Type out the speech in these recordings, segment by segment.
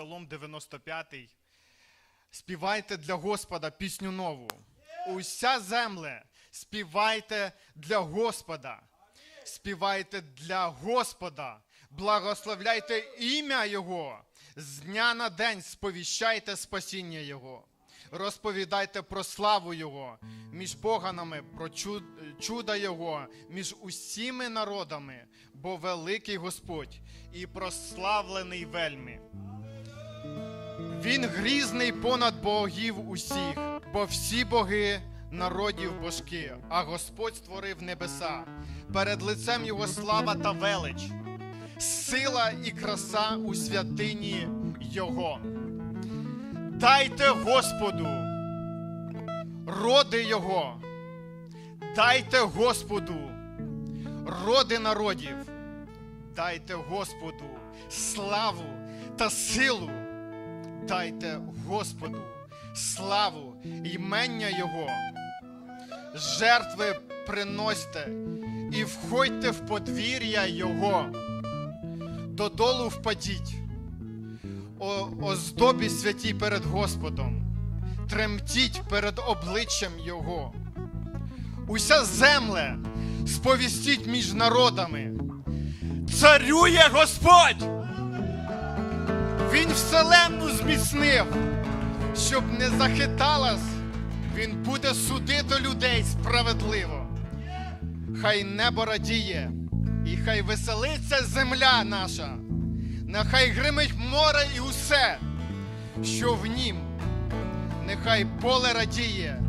Псалом 95. Співайте для Господа пісню нову. Уся земле, співайте для Господа. Співайте для Господа. Благословляйте ім'я Його. З дня на день сповіщайте спасіння Його. Розповідайте про славу Його між поганами, про чу- чуда Його, між усіми народами, бо великий Господь і прославлений вельми. Він грізний понад богів усіх, бо всі боги народів божки, а Господь створив небеса. Перед лицем його слава та велич, сила і краса у святині Його. Дайте Господу, роди Його, дайте Господу, роди народів, дайте Господу славу та силу дайте Господу славу імення Його. Жертви приносьте і входьте в подвір'я Його. Додолу впадіть, о оздобі святій перед Господом, тремтіть перед обличчям Його. Уся земле сповістіть між народами. Царює Господь! Вселенну зміцнив, щоб не захиталась, він буде судити людей справедливо. Хай небо радіє, і хай веселиться земля наша, нехай гримить море і усе, що в нім, нехай поле радіє,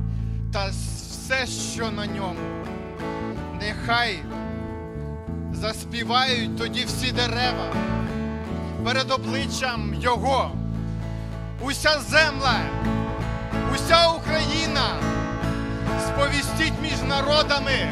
та все, що на ньому, нехай заспівають тоді всі дерева перед обличчям Його. Уся земля, уся Україна, сповістіть між народами.